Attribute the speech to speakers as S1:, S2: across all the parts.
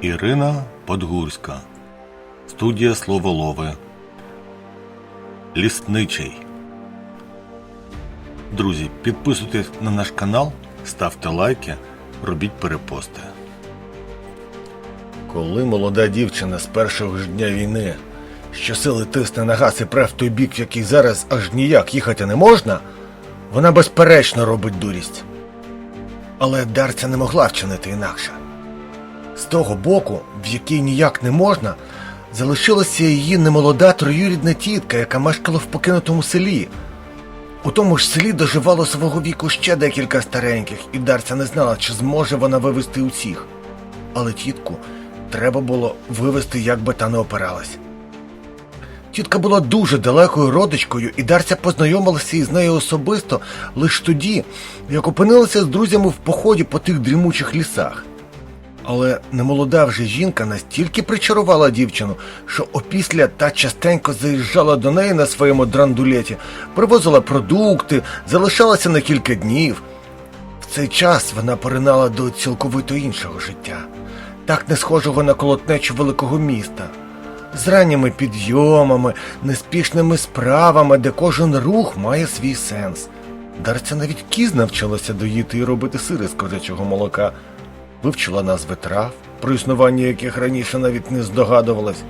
S1: Ірина Подгурська. Студія Словолови. Лісничий. Друзі, підписуйтесь на наш канал, ставте лайки, робіть перепости. Коли молода дівчина з першого ж дня війни щосили тисне на газ і пре в той бік, в який зараз аж ніяк їхати не можна, вона безперечно робить дурість. Але Дарця не могла вчинити інакше. З того боку, в який ніяк не можна, залишилася її немолода троюрідна тітка, яка мешкала в покинутому селі. У тому ж селі доживало свого віку ще декілька стареньких, і Дарця не знала, чи зможе вона вивезти усіх. Але тітку треба було вивезти, як би та не опиралась. Тітка була дуже далекою родичкою, і Дарця познайомилася із нею особисто лише тоді, як опинилася з друзями в поході по тих дрімучих лісах. Але немолода вже жінка настільки причарувала дівчину, що опісля та частенько заїжджала до неї на своєму драндулеті, привозила продукти, залишалася на кілька днів. В цей час вона поринала до цілковито іншого життя, так не схожого на колотнечу великого міста, з ранніми підйомами, неспішними справами, де кожен рух має свій сенс. Дарця навіть кіз навчилася доїти і робити сири з козячого молока, вивчила назви трав, про існування яких раніше навіть не здогадувалась.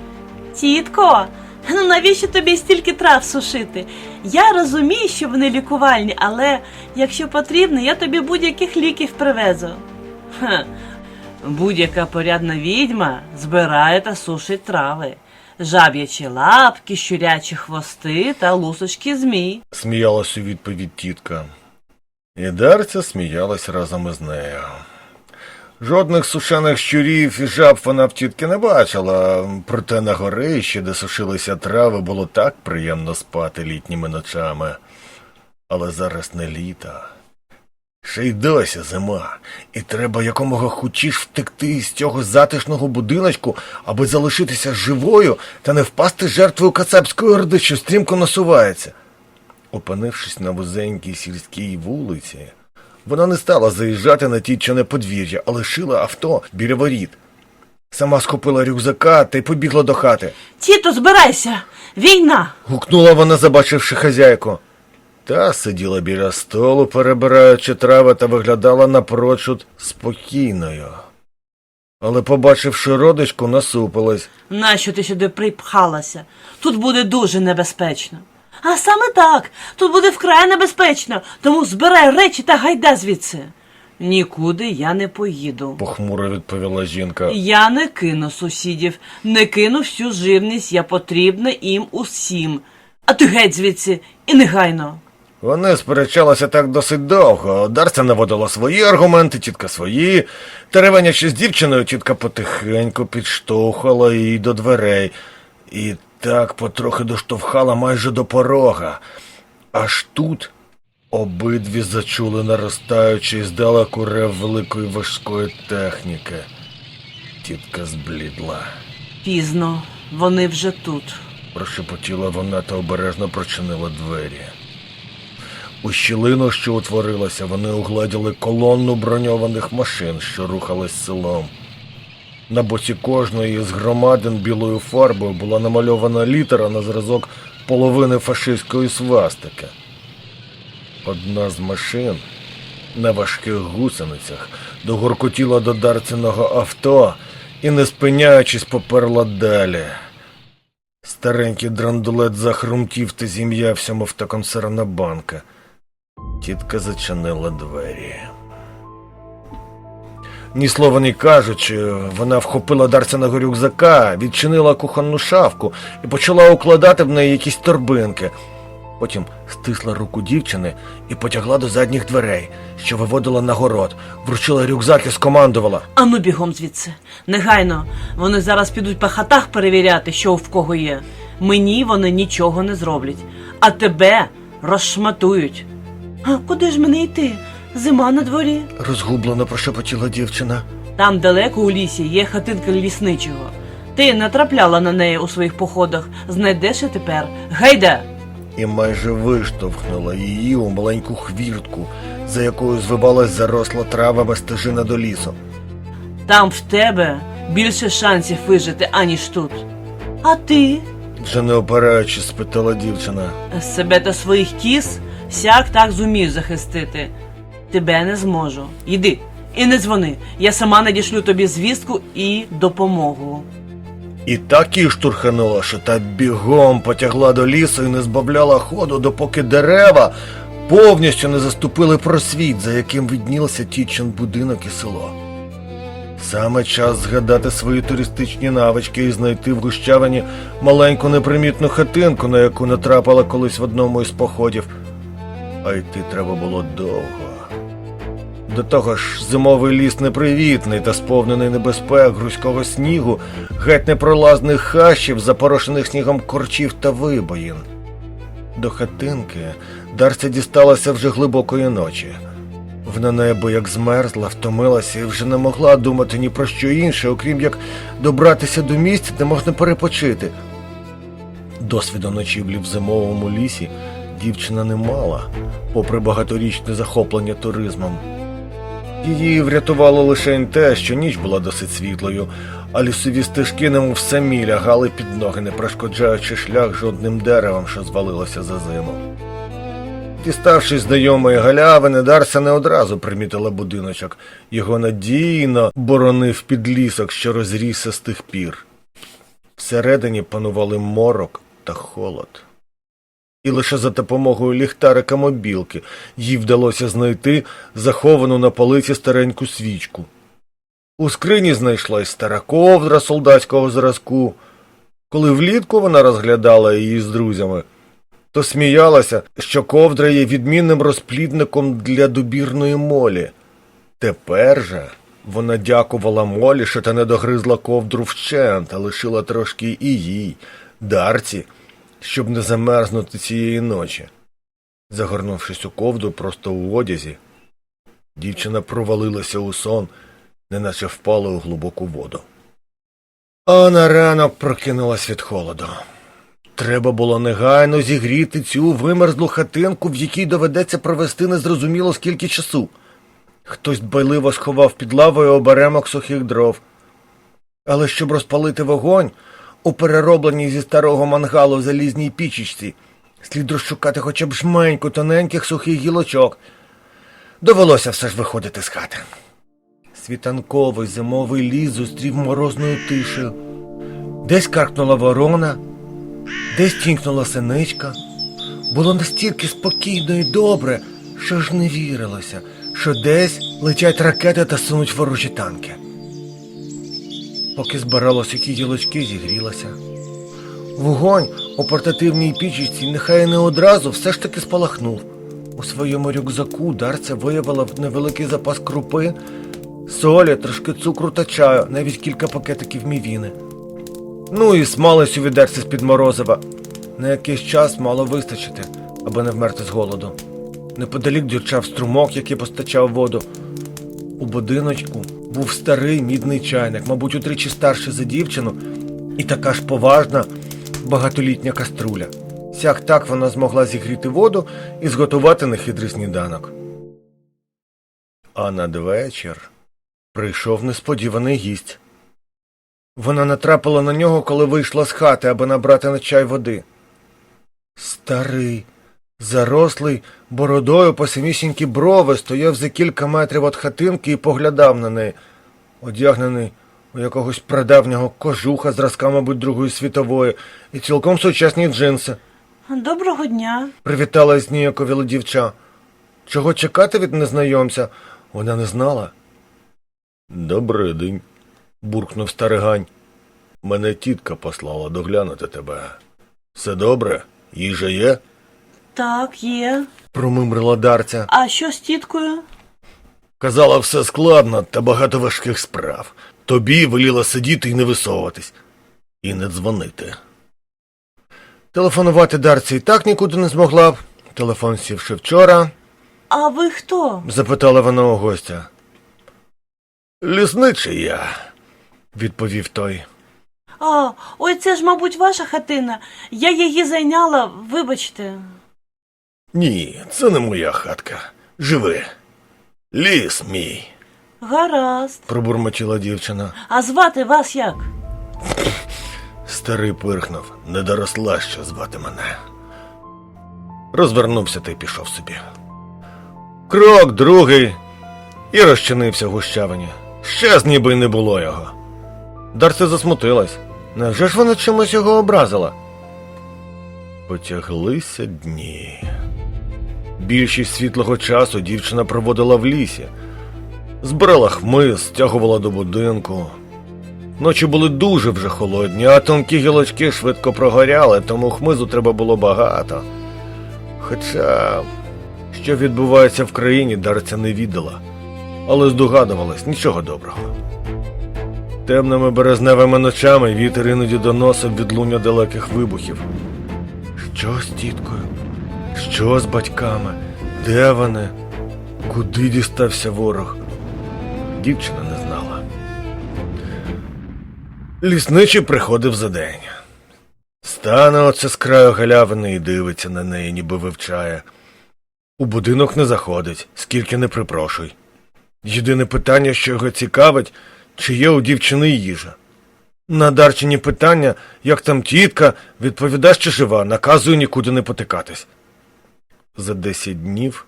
S2: Тітко, ну навіщо тобі стільки трав сушити? Я розумію, що вони лікувальні, але якщо потрібно, я тобі будь-яких ліків привезу. Ха. Будь-яка порядна відьма збирає та сушить трави. Жаб'ячі лапки, щурячі хвости та лусочки змій.
S1: Сміялась у відповідь тітка. І Дарця сміялась разом із нею. Жодних сушених щурів і жаб вона в тітки не бачила, проте на горищі, де сушилися трави, було так приємно спати літніми ночами. Але зараз не літо. Ще й досі зима, і треба якомога хутіш втекти з цього затишного будиночку, аби залишитися живою та не впасти жертвою кацапської орди, що стрімко насувається. Опинившись на вузенькій сільській вулиці, вона не стала заїжджати на тітчине подвір'я, а лишила авто біля воріт. Сама схопила рюкзака та й побігла до хати.
S2: Тіто, збирайся! Війна!
S1: Гукнула вона, забачивши хазяйку. Та сиділа біля столу, перебираючи трави та виглядала напрочуд спокійною. Але, побачивши родичку, насупилась.
S2: Нащо ти сюди припхалася? Тут буде дуже небезпечно. А саме так, тут буде вкрай небезпечно, тому збирай речі та гайда звідси. Нікуди я не поїду.
S1: похмуро відповіла жінка.
S2: Я не кину сусідів, не кину всю живність, я потрібна їм усім. А ти геть звідси і негайно.
S1: Вони сперечалися так досить довго. Дарця наводила свої аргументи, тітка свої. Теревенячи з дівчиною, тітка потихеньку підштовхала її до дверей. І так потрохи доштовхала майже до порога. Аж тут обидві зачули наростаючий здалеку рев великої важкої техніки. Тітка зблідла.
S2: Пізно, вони вже тут.
S1: Прошепотіла вона та обережно прочинила двері. У щілину, що утворилася, вони угладіли колонну броньованих машин, що рухались селом. На боці кожної з громадин білою фарбою була намальована літера на зразок половини фашистської свастики. Одна з машин на важких гусеницях догоркотіла до дарциного авто і, не спиняючись, поперла далі. Старенький драндулет захрумтів та зім'явся, мов та банка. Тітка зачинила двері. Ні слова не кажучи, вона вхопила Дарсяного рюкзака, відчинила кухонну шафку і почала укладати в неї якісь торбинки. Потім стисла руку дівчини і потягла до задніх дверей, що виводила на город, вручила рюкзак і скомандувала.
S2: Ану бігом звідси. Негайно. Вони зараз підуть по хатах перевіряти, що в кого є. Мені вони нічого не зроблять, а тебе розшматують. А куди ж мені йти? Зима на дворі.
S1: Розгублено прошепотіла дівчина.
S2: Там далеко у лісі є хатинка лісничого. Ти натрапляла на неї у своїх походах, знайдеш і тепер. Гайда!
S1: і майже виштовхнула її у маленьку хвіртку, за якою звивалась заросла травами стежина до лісу.
S2: Там в тебе більше шансів вижити, аніж тут. А ти?
S1: Вже не опираючись, спитала дівчина.
S2: Себе та своїх кіз сяк так зумію захистити. Тебе не зможу. Йди і не дзвони. Я сама надішлю тобі звістку і допомогу.
S1: І так її штурханула, що та бігом потягла до лісу і не збавляла ходу, допоки дерева повністю не заступили просвіт, за яким виднілся тічен будинок і село. Саме час згадати свої туристичні навички і знайти в гущавині маленьку непримітну хатинку, на яку натрапила колись в одному із походів. А йти треба було довго. До того ж, зимовий ліс непривітний та сповнений небезпек, грузького снігу, геть непролазних хащів, запорошених снігом корчів та вибоїн. До хатинки Дарця дісталася вже глибокої ночі. Вона небо як змерзла, втомилася і вже не могла думати ні про що інше, окрім як добратися до місця, де можна перепочити. Досвіду ночівлі в зимовому лісі дівчина не мала, попри багаторічне захоплення туризмом. Її врятувало лише те, що ніч була досить світлою, а лісові стежки немов самі лягали під ноги, не перешкоджаючи шлях жодним деревам, що звалилося за зиму. Діставшись знайомої галявини, Дарся не одразу примітила будиночок. Його надійно боронив підлісок, що розрісся з тих пір. Всередині панували морок та холод. І лише за допомогою ліхтарика мобілки їй вдалося знайти заховану на полиці стареньку свічку. У скрині знайшлась стара ковдра солдатського зразку. Коли влітку вона розглядала її з друзями, то сміялася, що ковдра є відмінним розплідником для добірної молі. Тепер же вона дякувала молі, що та не догризла ковдру вщент, а лишила трошки і їй, дарці, щоб не замерзнути цієї ночі. Загорнувшись у ковдру просто у одязі, дівчина провалилася у сон, неначе впала у глибоку воду. А на ранок прокинулась від холоду. Треба було негайно зігріти цю вимерзлу хатинку, в якій доведеться провести незрозуміло скільки часу. Хтось дбайливо сховав під лавою оберемок сухих дров. Але щоб розпалити вогонь, у переробленій зі старого мангалу в залізній пічечці, слід розшукати хоча б жменьку тоненьких сухих гілочок. Довелося все ж виходити з хати. Світанковий зимовий ліс зустрів морозною тишею. Десь каркнула ворона, десь тінкнула синичка. Було настільки спокійно і добре, що ж не вірилося, що десь летять ракети та сунуть ворожі танки. Поки збиралось які гілочки, зігрілася. Вогонь у портативній пічечці нехай не одразу все ж таки спалахнув. У своєму рюкзаку Дарця виявила невеликий запас крупи, солі, трошки цукру та чаю, навіть кілька пакетиків мівіни. Ну і смалець у відерці з-під морозива. На якийсь час мало вистачити, аби не вмерти з голоду. Неподалік дючав струмок, який постачав воду. У будиночку був старий мідний чайник, мабуть, утричі старший за дівчину, і така ж поважна багатолітня каструля. Сяк так вона змогла зігріти воду і зготувати нехитрий сніданок. А надвечір прийшов несподіваний гість. Вона натрапила на нього, коли вийшла з хати, аби набрати на чай води. Старий, зарослий бородою по самісінькі брови, стояв за кілька метрів від хатинки і поглядав на неї, одягнений у якогось прадавнього кожуха зразка, мабуть, Другої світової, і цілком сучасні джинси.
S2: Доброго дня.
S1: Привіталась ніяковіла дівча. Чого чекати від незнайомця, вона не знала. Добрий день, буркнув старигань. Мене тітка послала доглянути тебе. Все добре? Їжа є?
S2: Так, є.
S1: промимрила дарця.
S2: А що з тіткою?
S1: Казала, все складно та багато важких справ. Тобі веліла сидіти і не висовуватись. І не дзвонити. Телефонувати Дарці і так нікуди не змогла б. Телефон сів ще вчора,
S2: А ви хто?
S1: запитала вона у гостя. Лісничий я, відповів той.
S2: А, ой, це ж, мабуть, ваша хатина. Я її зайняла, вибачте.
S1: Ні, це не моя хатка. Живи. Ліс мій.
S2: Гаразд.
S1: пробурмотіла дівчина.
S2: А звати вас як?
S1: Старий пирхнув, не доросла ще звати мене. Розвернувся та й пішов собі. Крок другий і розчинився в гущавині. Ще з ніби й не було його. Дарця засмутилась. Невже ж вона чимось його образила? Потяглися дні. Більшість світлого часу дівчина проводила в лісі. Збирала хмиз, стягувала до будинку. Ночі були дуже вже холодні, а тонкі гілочки швидко прогоряли, тому хмизу треба було багато. Хоча, що відбувається в країні, Дарця не віддала, але здогадувалась нічого доброго. Темними березневими ночами вітер іноді доносив відлуння далеких вибухів. Що з тіткою? Що з батьками? Де вони? Куди дістався ворог? Дівчина не знала. Лісничий приходив за день. Стане оце з краю галявини і дивиться на неї, ніби вивчає. У будинок не заходить, скільки не припрошуй. Єдине питання, що його цікавить, чи є у дівчини їжа. На Дарчині питання, як там тітка, відповідає, що жива, наказує нікуди не потикатись. За десять днів,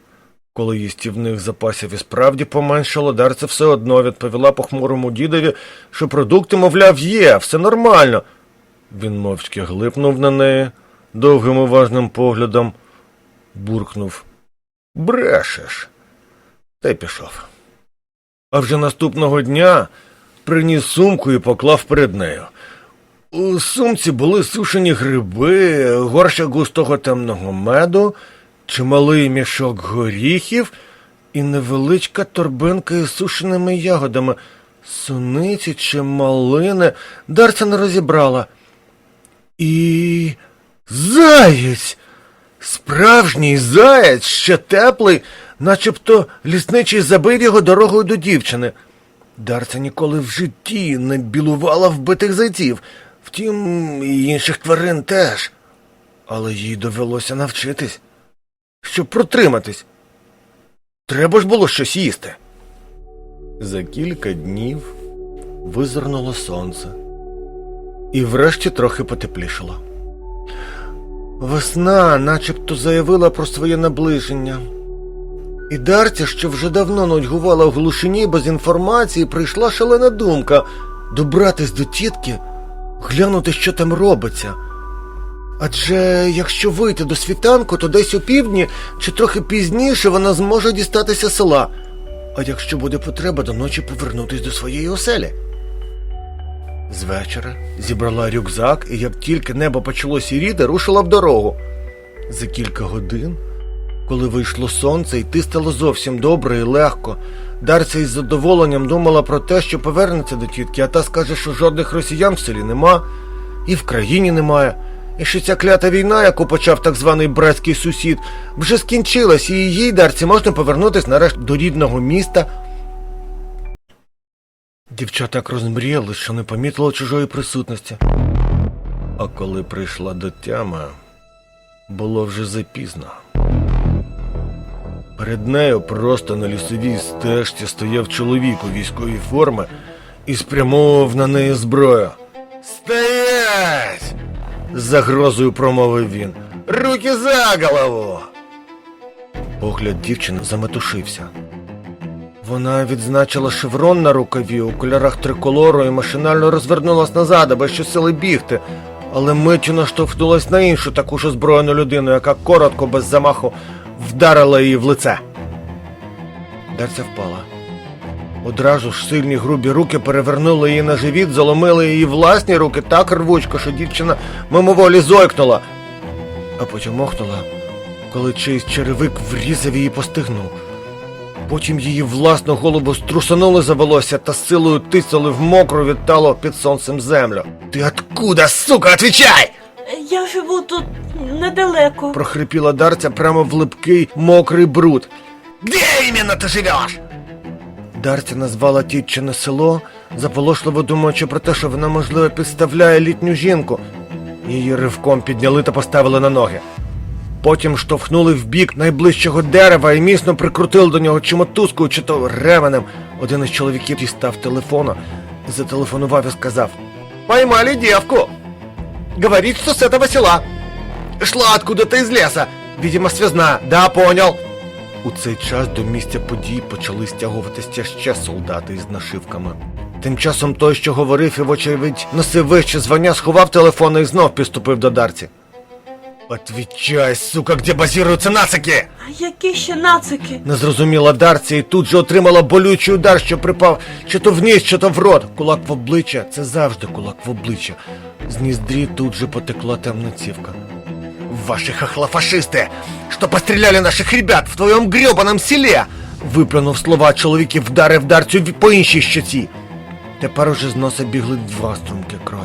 S1: коли їстівних запасів і справді поменшало, Дарця все одно відповіла похмурому дідові, що продукти, мовляв, є, все нормально. Він мовчки глипнув на неї довгим уважним поглядом, буркнув Брешеш. Та й пішов. А вже наступного дня приніс сумку і поклав перед нею. У сумці були сушені гриби, горщик густого темного меду, чималий мішок горіхів і невеличка торбинка із сушеними ягодами. Суниці чи малини Дарця не розібрала. І заєць! Справжній заєць, ще теплий, начебто лісничий забив його дорогою до дівчини. Дарця ніколи в житті не білувала вбитих зайців, втім, і інших тварин теж. Але їй довелося навчитись, щоб протриматись. Треба ж було щось їсти. За кілька днів визирнуло сонце, і врешті трохи потеплішало. Весна начебто заявила про своє наближення. І Дарця, що вже давно нудьгувала в глушині без інформації, прийшла шалена думка добратись до тітки, глянути, що там робиться. Адже якщо вийти до світанку, то десь у півдні чи трохи пізніше вона зможе дістатися села. А якщо буде потреба, до ночі повернутись до своєї оселі. З вечора зібрала рюкзак і як тільки небо почало сіріти, рушила в дорогу. За кілька годин, коли вийшло сонце, йти стало зовсім добре і легко. Дарця із задоволенням думала про те, що повернеться до тітки, а та скаже, що жодних росіян в селі нема, і в країні немає. І що ця клята війна, яку почав так званий братський сусід, вже скінчилась, і їй Дарці можна повернутися нарешті до рідного міста. Дівчата так розмріяли, що не помітили чужої присутності. А коли прийшла до тями, було вже запізно. Перед нею просто на лісовій стежці стояв чоловік у військовій формі і спрямовував на неї зброю. Стоять! З загрозою промовив він. Руки за голову. Погляд дівчини заметушився. Вона відзначила шеврон на рукаві у кольорах триколору і машинально розвернулась назад, аби щосили бігти, але миттю наштовхнулась на іншу таку ж озброєну людину, яка коротко, без замаху, вдарила її в лице. Дарця впала. Одразу ж сильні грубі руки перевернули її на живіт, заломили її власні руки так рвучко, що дівчина мимоволі зойкнула, а потім охнула, коли чийсь черевик врізав її по стигну. Потім її власну голову струсанули за волосся та з силою тиснули в мокру відтало під сонцем землю. Ти откуда, сука, отвечай!
S2: Я живу тут недалеко.
S1: прохрипіла Дарця прямо в липкий мокрий бруд. Де іменно ти живеш? Дарця назвала тітчине село, заполошливо думаючи про те, що вона, можливо, підставляє літню жінку. Її ривком підняли та поставили на ноги. Потім штовхнули в бік найближчого дерева і міцно прикрутили до нього чи мотузкою, чи то ременем, Один із чоловіків дістав телефона, зателефонував і сказав: Поймали девку! Говорит, что с этого села. Шла откуда-то из леса. Видимо, связна. Да, понял. У цей час до місця подій почали стягуватися ще солдати із нашивками. Тим часом той, що говорив і, вочевидь, носив вище звання, сховав телефон і знов підступив до Дарці. Отвічай, сука, де базіруються нацики!
S2: А які ще нацики?
S1: Не зрозуміла Дарці і тут же отримала болючий удар, що припав чи то в ніс, чи то в рот. Кулак в обличчя це завжди кулак в обличчя. З ніздрі тут же потекла темна цівка. Ваши хохлофашисты, что постреляли наших ребят в твоєму гребаном селі! Виплюнув слова чоловік і вдарив Дарцю по іншій щиті. Тепер уже з носа бігли два струмки крові.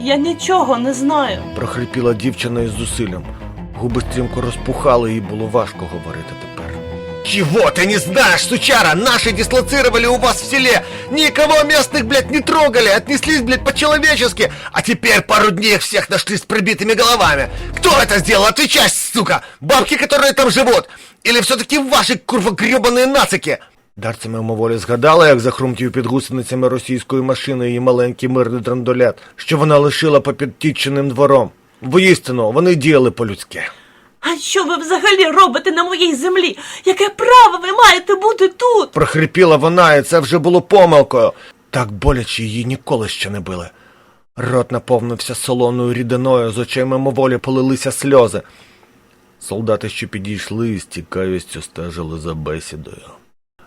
S2: Я нічого не знаю.
S1: прохрипіла дівчина із зусиллям. Губи стрімко розпухали, їй було важко говорити тепер. Чего ты не знаешь, сучара? Наши дислоцировали у вас в селе. Никого местных, блядь, не трогали, отнеслись, блядь, по-человечески. А теперь пару дней их всех нашли с пробитыми головами. Кто это сделал? Отвечай, сука! Бабки, которые там живут? Или все-таки ваши курвогребаные нацики? Дарця мимоволі згадала, як захрумтів під гусеницями російської машини її маленький мирний драндолет, що вона лишила попід тіченим двором. Воістину, вони діяли по-людськи.
S2: А що ви взагалі робите на моїй землі? Яке право ви маєте бути тут?
S1: Прохрипіла вона, і це вже було помилкою. Так боляче її ніколи ще не били. Рот наповнився солоною рідиною, з очей мимоволі полилися сльози. Солдати, що підійшли, з цікавістю стежили за бесідою.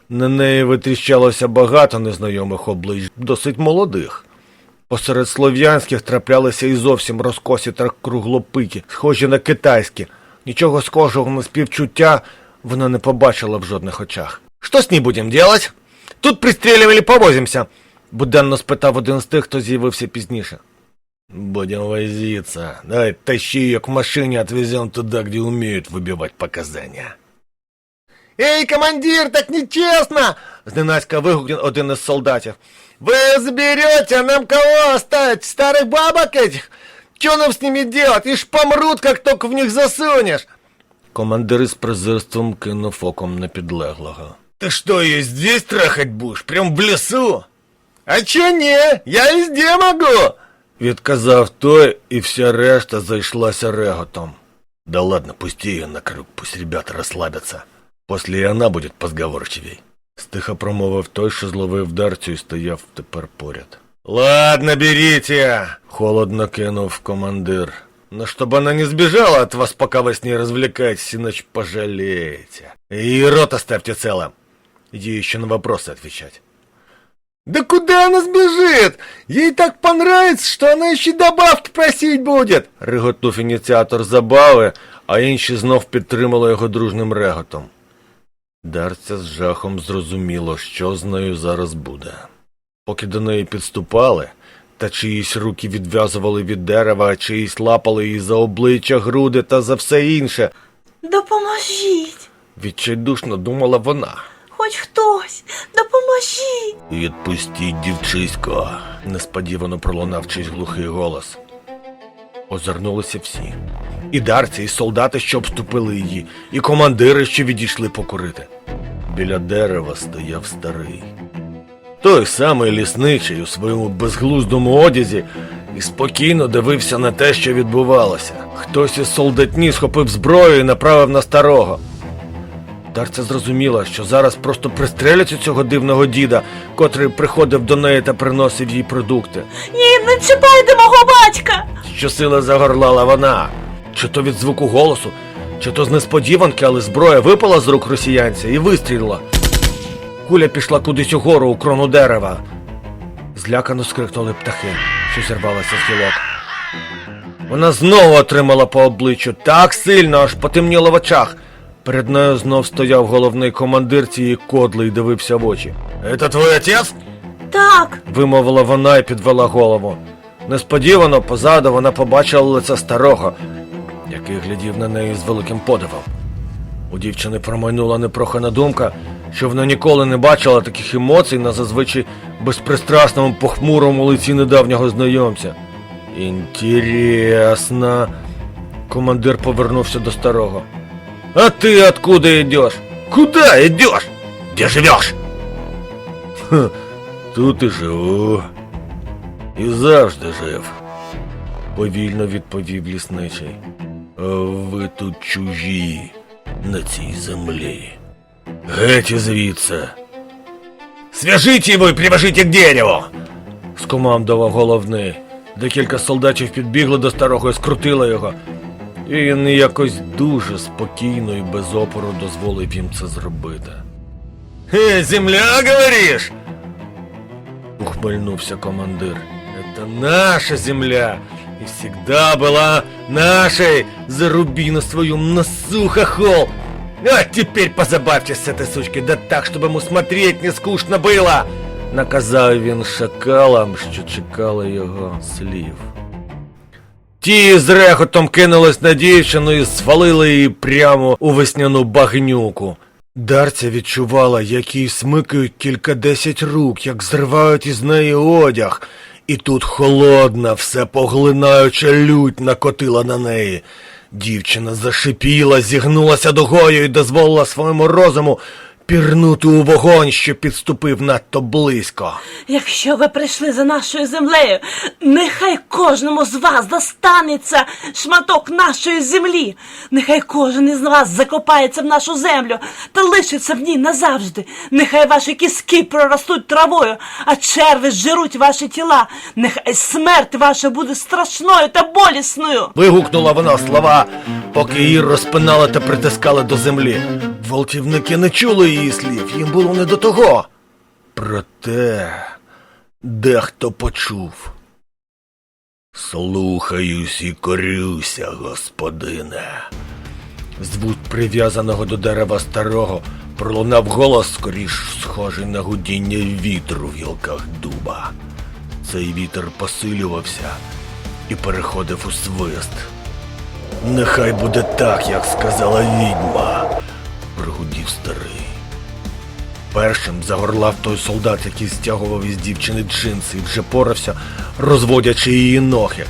S1: На неї витріщалося багато незнайомих облич, досить молодих. Посеред слов'янських траплялися і зовсім розкосі та круглопикі, схожі на китайські. Нічого схожого на співчуття вона не побачила в жодних очах. Що з ній будемо делать? Тут пристрілюємо или повозимося? буденно спитав один з тих, хто з'явився пізніше. Будем возиться. Давай тащи ее к машине, отвезем туда, где умеют выбивать показания. Ей, командир, так нечестно! Зненацька вигукнув один із солдатів. Ви заберете, а нам кого оставить? Старых бабок этих? Что нам с ними делать? Ишь помрут, как только в них засунешь. Командир із презирством кинув оком на підлеглого. Ты что, ее здесь трахать будешь? Прям в лесу? А чё не? Я везде могу! Відказав той, і вся решта зайшлася реготом. Да ладно, пусти ее на круг, пусть ребята расслабятся. После и она будет позговорчивей. Стиха промовив той, що зловив дарцю і стояв тепер поряд. Ладно, берите! Холодно кинув командир. Но чтобы она не сбежала от вас, пока вы с ней развлекаетесь, иначе пожалеете. И рот оставьте целым. Иди еще на вопросы отвечать. Да куда она сбежит? Ей так понравится, что она еще добавки просить будет. Реготнув ініціатор забави, а інші знов підтримали його дружним реготом. Дарця з жахом зрозуміло, що з нею зараз буде. Поки до неї підступали, та чиїсь руки відв'язували від дерева, а чиїсь лапали її за обличчя, груди та за все інше,
S2: Допоможіть!
S1: відчайдушно думала вона.
S2: Хоч хтось, допоможіть!
S1: Відпустіть, дівчисько, несподівано пролунав чийсь глухий голос. Озирнулися всі. І дарці, і солдати, що обступили її, і командири, що відійшли покурити. Біля дерева стояв старий. Той самий лісничий у своєму безглуздому одязі і спокійно дивився на те, що відбувалося. Хтось із солдатні схопив зброю і направив на старого. Дарця зрозуміла, що зараз просто пристрелять у цього дивного діда, котрий приходив до неї та приносив їй продукти.
S2: Ні, не чіпайте мого батька!
S1: Щосили загорлала вона. Чи то від звуку голосу, чи то з несподіванки, але зброя випала з рук росіянця і вистрілила. Куля пішла кудись угору у крону дерева. Злякано скрикнули птахи, що зірвалися з гілок. Вона знову отримала по обличчю так сильно, аж потемніло в очах. Перед нею знов стояв головний командир цієї кодли і дивився в очі. «Это твій отець?
S2: Так,
S1: вимовила вона і підвела голову. Несподівано позаду вона побачила лице старого, який глядів на неї з великим подивом. У дівчини промайнула непрохана думка, що вона ніколи не бачила таких емоцій на зазвичай безпристрасному похмурому лиці недавнього знайомця. Інтересно. Командир повернувся до старого. А ти откуда йдеш? Куда йдеш? Де живеш? Хм, тут і живу. І завжди жив. Повільно відповів лісничий. Ви тут чужі на цій землі. Геть звідси. Свяжіть його і привяжіть к дереву. скомандував головний. Декілька солдатів підбігли до старого і скрутили його. І він якось дуже спокійно і без опору дозволив їм це зробити. Е, земля, говориш? Ухмыльнулся командир. Это наша земля. И всегда была нашей. Заруби на своем носу, хохол. А теперь позабавьтесь с этой сучкой, да так, чтобы ему смотреть не скучно было. Наказав він шакалам, що чекали його слів. Ті з рехотом кинулись на дівчину і свалили її прямо у весняну багнюку. Дарця відчувала, як їй смикають кількадесять рук, як зривають із неї одяг, і тут холодна, все поглинаюча лють накотила на неї. Дівчина зашипіла, зігнулася догою і дозволила своєму розуму пірнути у вогонь, що підступив надто близько.
S2: Якщо ви прийшли за нашою землею, нехай кожному з вас достанеться шматок нашої землі. Нехай кожен із вас закопається в нашу землю та лишиться в ній назавжди. Нехай ваші кіски проростуть травою, а черви зжируть ваші тіла. Нехай смерть ваша буде страшною та болісною.
S1: Вигукнула вона слова, поки її розпинали та притискали до землі. Волтівники не чули її слів, їм було не до того. Проте дехто почув. Слухаюсь і корюся, господине. Звуть прив'язаного до дерева старого пролунав голос, скоріш схожий на гудіння вітру в гілках дуба. Цей вітер посилювався і переходив у свист. Нехай буде так, як сказала відьма, прогудів старий. Першим загорлав той солдат, який стягував із дівчини джинси і вже порався, розводячи її ноги.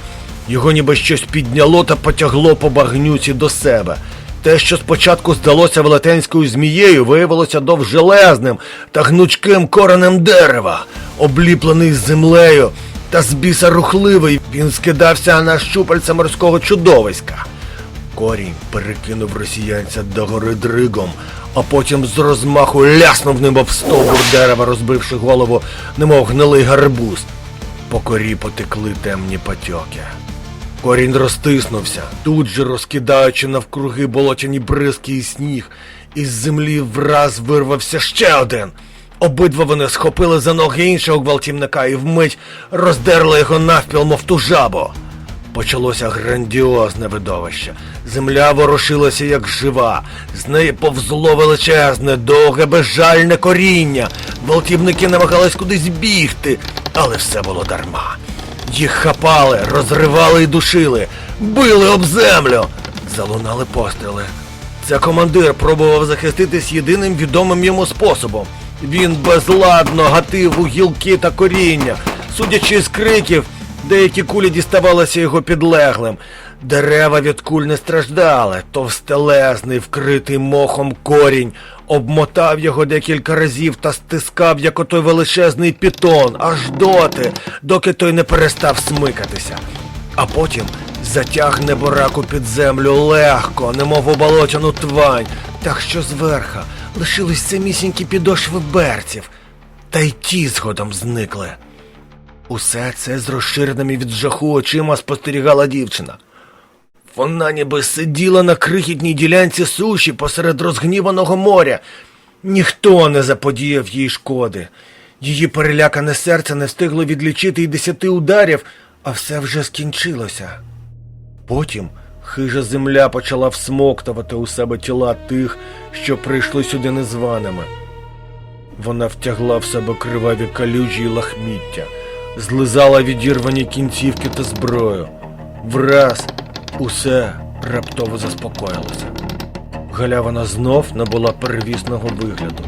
S1: Його ніби щось підняло та потягло по багнюці до себе. Те, що спочатку здалося велетенською змією, виявилося довжелезним та гнучким коренем дерева, обліплений землею та з біса рухливий, він скидався на щупальця морського чудовиська. Корінь перекинув росіянця до гори дригом, а потім з розмаху ляснув ним об стовбур дерева, розбивши голову, немов гнилий гарбуз. По корі потекли темні потьоки. Корінь розтиснувся, тут же розкидаючи навкруги болотяні бризки і сніг. Із землі враз вирвався ще один. Обидва вони схопили за ноги іншого гвалтівника і вмить роздерли його навпіл, мов ту жабу. Почалося грандіозне видовище. Земля ворушилася як жива, з неї повзло величезне, довге, безжальне коріння. Гвалтівники намагались кудись бігти, але все було дарма. Їх хапали, розривали і душили, били об землю. Залунали постріли. Це командир пробував захиститись єдиним відомим йому способом. Він безладно гатив у гілки та коріння. Судячи з криків, деякі кулі діставалися його підлеглим. Дерева від куль не страждали. Товстелезний, вкритий мохом корінь, обмотав його декілька разів та стискав, як отой величезний пітон, аж доти, доки той не перестав смикатися. А потім затяг небораку під землю легко, немов у болотяну твань, так що зверха лишились самісінькі підошви берців, та й ті згодом зникли. Усе це з розширеними від жаху очима спостерігала дівчина. Вона ніби сиділа на крихітній ділянці суші посеред розгніваного моря. Ніхто не заподіяв їй шкоди. Її перелякане серце не встигло відлічити й десяти ударів, а все вже скінчилося. Потім хижа земля почала всмоктувати у себе тіла тих, що прийшли сюди незваними. Вона втягла в себе криваві калюжі й лахміття, злизала відірвані кінцівки та зброю. Враз усе раптово заспокоїлося. Галявина знов набула перевісного вигляду.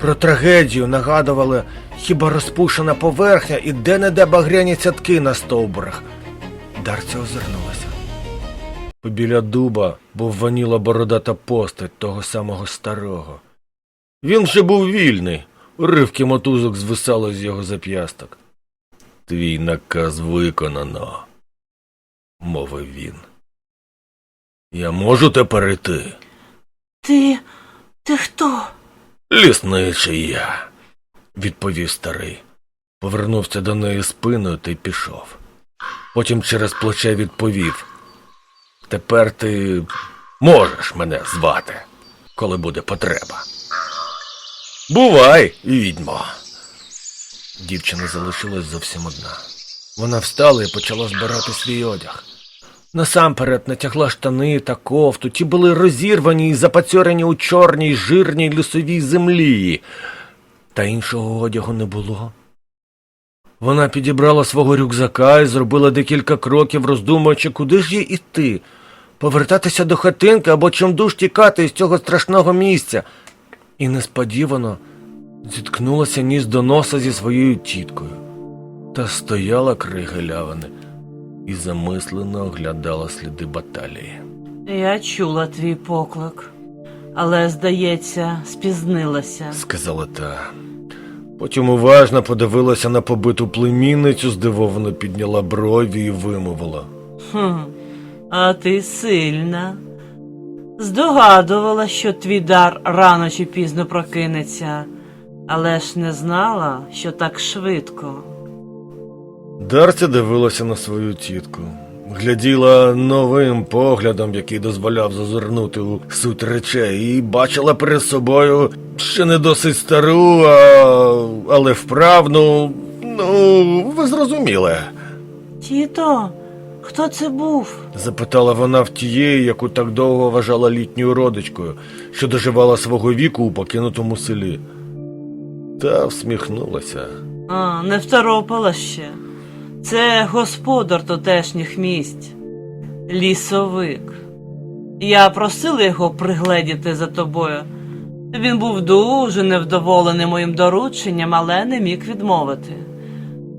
S1: Про трагедію нагадували хіба розпушена поверхня і де-не-де багряні цятки на стовбурах. Дарця озирнулася. Побіля дуба був ваніла бородата постать того самого старого. Він вже був вільний, Ривки мотузок звисали з його зап'ясток. Твій наказ виконано, мовив він. Я можу тепер іти?
S2: Ти. ти хто?
S1: Лісничий я, відповів старий. Повернувся до неї спиною та й пішов. Потім через плече відповів. Тепер ти можеш мене звати, коли буде потреба. Бувай, відьмо. Дівчина залишилась зовсім одна. Вона встала і почала збирати свій одяг. Насамперед натягла штани та кофту, ті були розірвані і запацьорені у чорній, жирній лісовій землі, та іншого одягу не було. Вона підібрала свого рюкзака і зробила декілька кроків, роздумуючи, куди ж їй іти, повертатися до хатинки або чимдуж тікати з цього страшного місця. І несподівано зіткнулася ніс до носа зі своєю тіткою та стояла край галявини і замислено оглядала сліди баталії.
S2: Я чула твій поклик, але, здається, спізнилася.
S1: сказала та. Потім уважно подивилася на побиту племінницю, здивовано підняла брові і вимовила.
S2: Хм, а ти сильна. Здогадувала, що твій дар рано чи пізно прокинеться, але ж не знала, що так швидко.
S1: Дарця дивилася на свою тітку, гляділа новим поглядом, який дозволяв зазирнути у суть речей, і бачила перед собою ще не досить стару, а... але вправну. Ну, ви зрозуміли.
S2: Тіто, хто це був?
S1: Запитала вона в тієї, яку так довго вважала літньою родичкою, що доживала свого віку у покинутому селі. Та всміхнулася.
S2: А, не второпала ще. Це господар тутешніх місць. Лісовик. Я просила його пригледіти за тобою. Він був дуже невдоволений моїм дорученням, але не міг відмовити.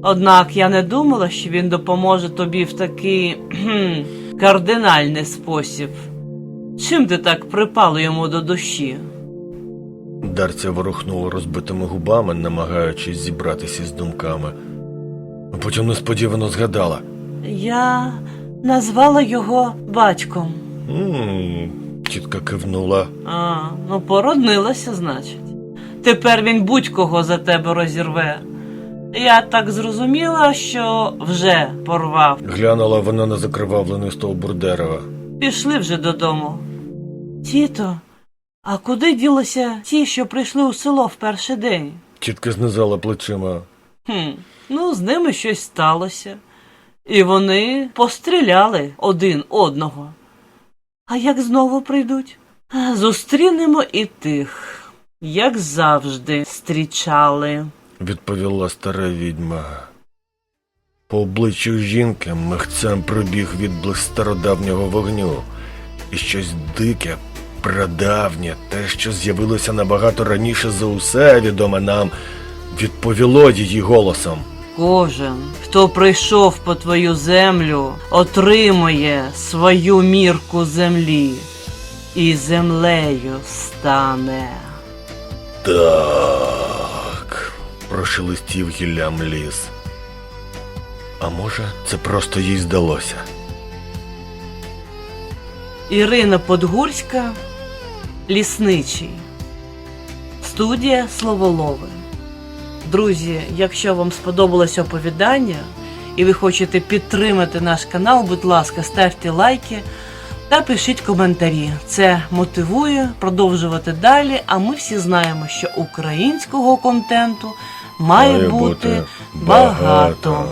S2: Однак я не думала, що він допоможе тобі в такий кардинальний спосіб. Чим ти так припала йому до душі?
S1: Дарця ворухнула розбитими губами, намагаючись зібратися з думками. А потім несподівано згадала.
S2: Я назвала його батьком.
S1: «М-м-м», Тітка кивнула.
S2: А, ну породнилася, значить. Тепер він будь-кого за тебе розірве. Я так зрозуміла, що вже порвав.
S1: Глянула вона на закривавлений стовбур дерева.
S2: Пішли вже додому. Тіто, а куди ділися ті, що прийшли у село в перший день?
S1: Тітка знизала плечима.
S2: Хм, ну, з ними щось сталося. І вони постріляли один одного. А як знову прийдуть? Зустрінемо і тих, як завжди, зустрічали.
S1: відповіла стара відьма. По обличчю жінки михцем пробіг відблиск стародавнього вогню, і щось дике, прадавнє, те, що з'явилося набагато раніше за усе відоме нам, відповіло її голосом.
S2: Кожен, хто прийшов по твою землю, отримує свою мірку землі, і землею стане.
S1: Так, прошелестів гіллям ліс. А може, це просто їй здалося?
S2: Ірина Подгурська, лісничий. Студія Словолови. Друзі, якщо вам сподобалось оповідання і ви хочете підтримати наш канал, будь ласка, ставте лайки та пишіть коментарі. Це мотивує продовжувати далі. А ми всі знаємо, що українського контенту має,
S1: Має
S2: бути
S1: багато.